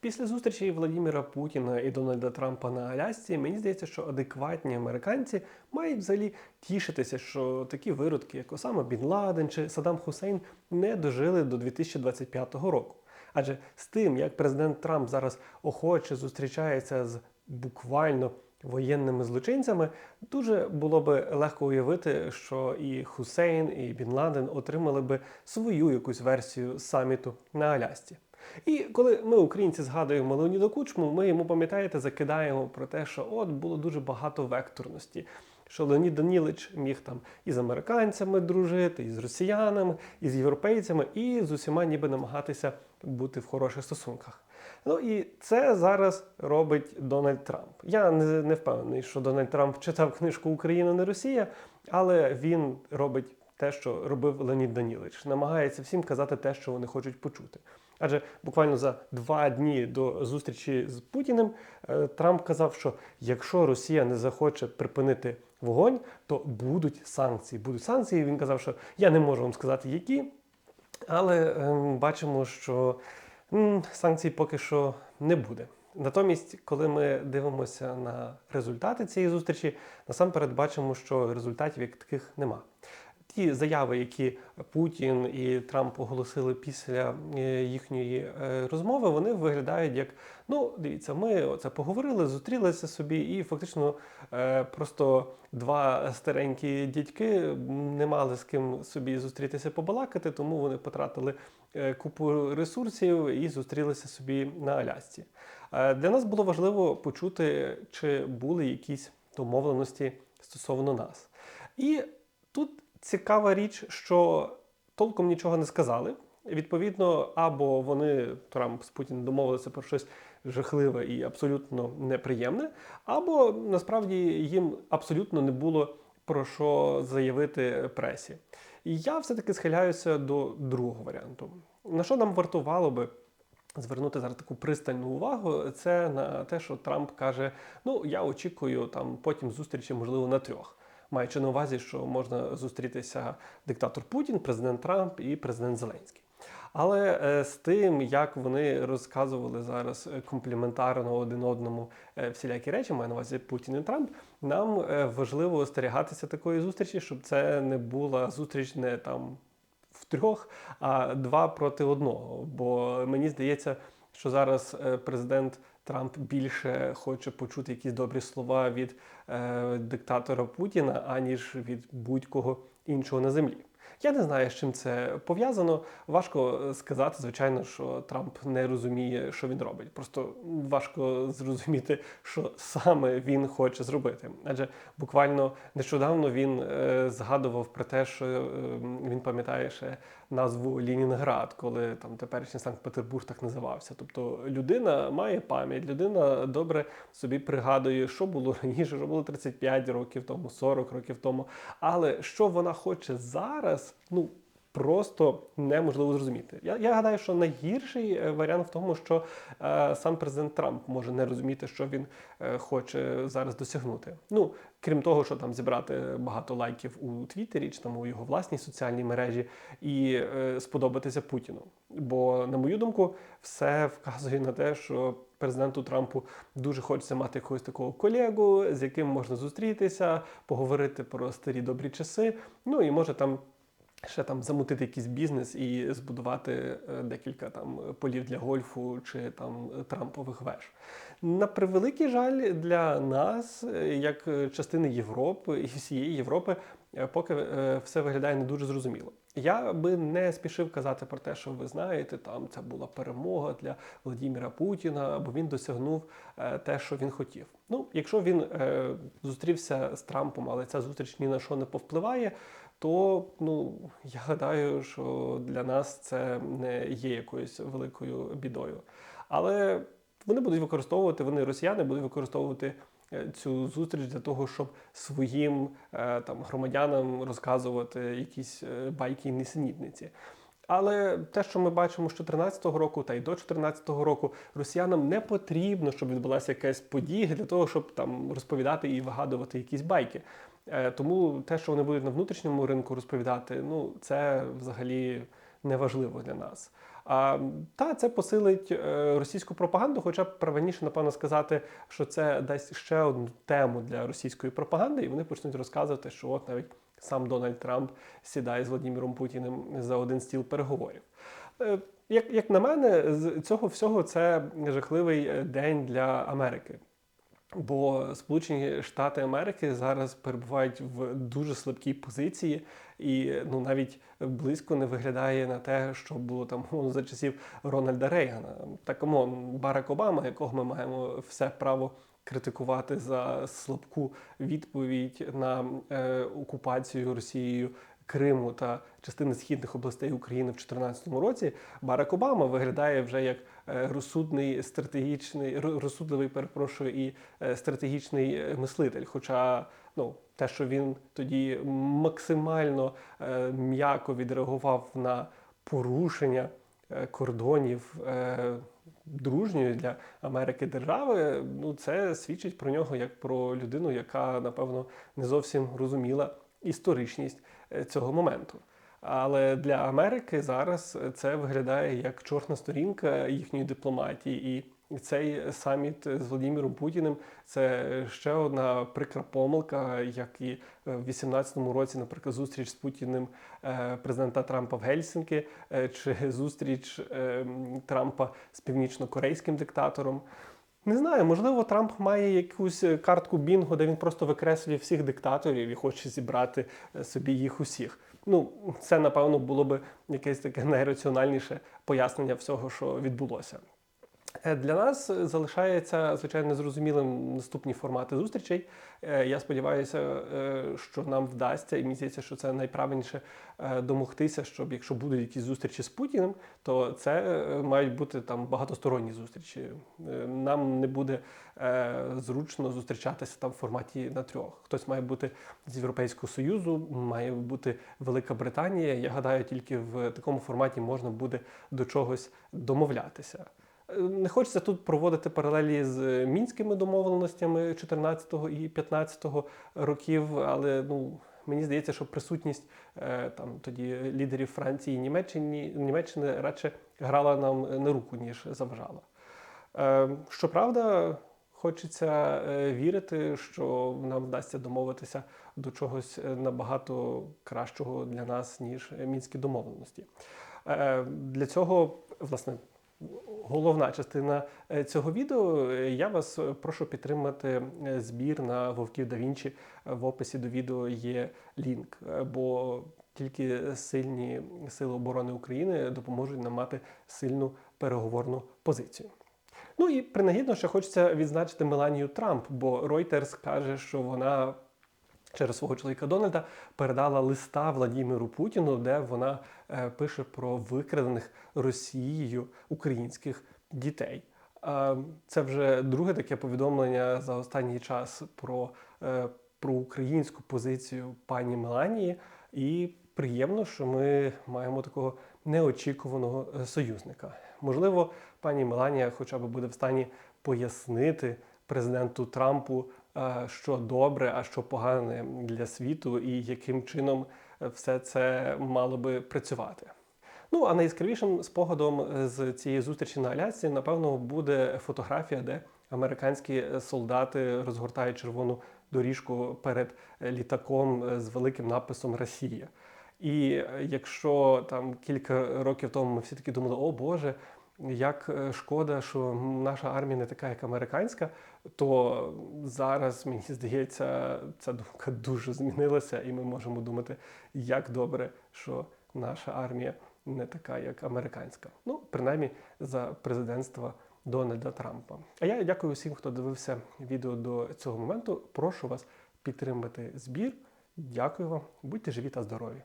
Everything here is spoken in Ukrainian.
Після зустрічі Владіміра Путіна і Дональда Трампа на Алясці, мені здається, що адекватні американці мають взагалі тішитися, що такі виродки, як Осама Бін Ладен чи Саддам Хусейн, не дожили до 2025 року. Адже з тим, як президент Трамп зараз охоче зустрічається з буквально воєнними злочинцями, дуже було би легко уявити, що і Хусейн, і Бін Ладен отримали би свою якусь версію саміту на Алясці. І коли ми, українці, згадуємо Леоніда Кучму, ми йому, пам'ятаєте, закидаємо про те, що от було дуже багато векторності. Що Леонід Данілич міг там і з американцями дружити, і з росіянами, і з європейцями, і з усіма ніби намагатися бути в хороших стосунках. Ну і це зараз робить Дональд Трамп. Я не, не впевнений, що Дональд Трамп читав книжку Україна не Росія, але він робить те, що робив Леонід Данілич. Намагається всім казати те, що вони хочуть почути. Адже буквально за два дні до зустрічі з Путіним е, Трамп казав, що якщо Росія не захоче припинити вогонь, то будуть санкції. Будуть санкції. Він казав, що я не можу вам сказати, які, але ем, бачимо, що санкцій поки що не буде. Натомість, коли ми дивимося на результати цієї зустрічі, насамперед бачимо, що результатів як таких нема. Ті заяви, які Путін і Трамп оголосили після е, їхньої е, розмови, вони виглядають як: ну, дивіться, ми оце поговорили, зустрілися собі, і фактично е, просто два старенькі дядьки не мали з ким собі зустрітися побалакати, тому вони потратили купу ресурсів і зустрілися собі на Алясці. Для нас було важливо почути, чи були якісь домовленості стосовно нас. І тут цікава річ, що толком нічого не сказали. Відповідно, або вони Трамп з Путіним домовилися про щось жахливе і абсолютно неприємне, або насправді їм абсолютно не було про що заявити пресі. Я все-таки схиляюся до другого варіанту. На що нам вартувало би звернути зараз таку пристальну увагу, це на те, що Трамп каже: ну я очікую там потім зустрічі, можливо, на трьох. Маючи на увазі, що можна зустрітися диктатор Путін, президент Трамп і президент Зеленський. Але е, з тим, як вони розказували зараз е, компліментарно один одному е, всілякі речі, маю на увазі Путін і Трамп, нам важливо остерігатися такої зустрічі, щоб це не була зустріч не там в трьох, а два проти одного. Бо мені здається, що зараз президент Трамп більше хоче почути якісь добрі слова від е, диктатора Путіна, аніж від будь-кого іншого на землі. Я не знаю, з чим це пов'язано. Важко сказати, звичайно, що Трамп не розуміє, що він робить. Просто важко зрозуміти, що саме він хоче зробити. Адже буквально нещодавно він е, згадував про те, що е, він пам'ятає ще назву Лінінград, коли там теперішній Санкт-Петербург так називався. Тобто людина має пам'ять, людина добре собі пригадує, що було раніше, що було 35 років тому, 40 років тому. Але що вона хоче зараз, ну. Просто неможливо зрозуміти. Я я гадаю, що найгірший е, варіант в тому, що е, сам президент Трамп може не розуміти, що він е, хоче зараз досягнути. Ну крім того, що там зібрати багато лайків у Твіттері чи там у його власній соціальній мережі і е, сподобатися Путіну. Бо, на мою думку, все вказує на те, що президенту Трампу дуже хочеться мати якогось такого колегу, з яким можна зустрітися, поговорити про старі добрі часи. Ну і може там. Ще там замутити якийсь бізнес і збудувати е, декілька там полів для гольфу чи там Трампових веж. На превеликий жаль для нас, е, як частини Європи і всієї Європи, е, поки все виглядає не дуже зрозуміло. Я би не спішив казати про те, що ви знаєте, там це була перемога для Владіміра Путіна, або він досягнув те, що він хотів. Ну, якщо він е, зустрівся з Трампом, але ця зустріч ні на що не повпливає то ну я гадаю, що для нас це не є якоюсь великою бідою. Але вони будуть використовувати, вони росіяни будуть використовувати е, цю зустріч для того, щоб своїм е, там громадянам розказувати якісь е, байки і несенітниці. Але те, що ми бачимо з 2014 року та й до 2014 року, росіянам не потрібно, щоб відбулася якась подія для того, щоб там розповідати і вигадувати якісь байки. Е, тому те, що вони будуть на внутрішньому ринку розповідати, ну це взагалі не важливо для нас. А та це посилить е, російську пропаганду, хоча б правильніше, напевно, сказати, що це дасть ще одну тему для російської пропаганди, і вони почнуть розказувати, що от навіть сам Дональд Трамп сідає з Владимиром Путіним за один стіл переговорів. Е, Як, як на мене, з цього всього це жахливий день для Америки. Бо Сполучені Штати Америки зараз перебувають в дуже слабкій позиції, і ну навіть близько не виглядає на те, що було там ну, за часів Рональда Рейгана. Так камон, Барак Обама, якого ми маємо все право критикувати за слабку відповідь на е, окупацію Росією Криму та частини східних областей України в 2014 році, Барак Обама виглядає вже як е, розсудний стратегічний розсудливий, перепрошую, і е, стратегічний е, мислитель. Хоча ну те, що він тоді максимально м'яко відреагував на порушення кордонів. Дружньої для Америки держави, ну це свідчить про нього як про людину, яка напевно не зовсім розуміла історичність цього моменту. Але для Америки зараз це виглядає як чорна сторінка їхньої дипломатії, і цей саміт з Владимиром Путіним це ще одна прикра помилка, як і в 2018 році, наприклад, зустріч з Путіним е, президента Трампа в Гельсінки, е, чи зустріч е, Трампа з північно-корейським диктатором. Не знаю, можливо, Трамп має якусь е, картку Бінго, де він просто викреслює всіх диктаторів і хоче зібрати е, собі їх усіх. Ну, це напевно було би якесь таке найраціональніше пояснення всього, що відбулося. Е, Для нас залишається звичайно незрозумілим наступні формати зустрічей. Е, Я сподіваюся, е, що нам вдасться, і мені здається, що це найправильніше домогтися, щоб якщо будуть якісь зустрічі з Путіним, то це мають бути там багатосторонні зустрічі. Нам не буде зручно зустрічатися там в форматі на трьох. Хтось має бути з Європейського Союзу, має бути Велика Британія. Я гадаю, тільки в такому форматі можна буде до чогось домовлятися. Е, Не хочеться тут проводити паралелі з мінськими домовленостями 14 і 15 років, але ну мені здається, що присутність е, там тоді лідерів Франції і Німеччини, Німеччини радше грала нам на руку, ніж заважала. Е, Щоправда, хочеться е, вірити, що нам вдасться домовитися до чогось е, набагато кращого для нас, ніж е, мінські домовленості. Е, Для цього, власне, головна частина е, цього відео. Е, Я вас е, прошу підтримати збір на Вовків да Вінчі. В описі до відео є лінк, бо тільки сильні сили оборони України допоможуть нам мати сильну переговорну позицію. Ну і принагідно ще хочеться відзначити Меланію Трамп, бо Reuters каже, що вона через свого чоловіка Дональда передала листа Владіміру Путіну, де вона е, пише про викрадених Росією українських дітей. Е, Це вже друге таке повідомлення за останній час про, е, про українську позицію пані Меланії. І приємно, що ми маємо такого неочікуваного союзника. Можливо, пані Меланія хоча б буде в стані пояснити президенту Трампу, що добре, а що погане для світу, і яким чином е, все це мало би працювати. Ну а найяскравішим спогадом е, з цієї зустрічі на Алясці, напевно, буде фотографія, де американські солдати розгортають червону доріжку перед е, літаком е, з великим написом Росія. І е, якщо там кілька років тому ми всі таки думали, о Боже, як е, шкода, що наша армія не така, як американська, то зараз мені здається, ця думка дуже змінилася, і ми можемо думати, як добре, що наша армія не така, як американська. Ну, принаймні за президентства Дональда Трампа. А я дякую всім, хто дивився відео до цього моменту. Прошу вас підтримати збір. Дякую вам, будьте живі та здорові!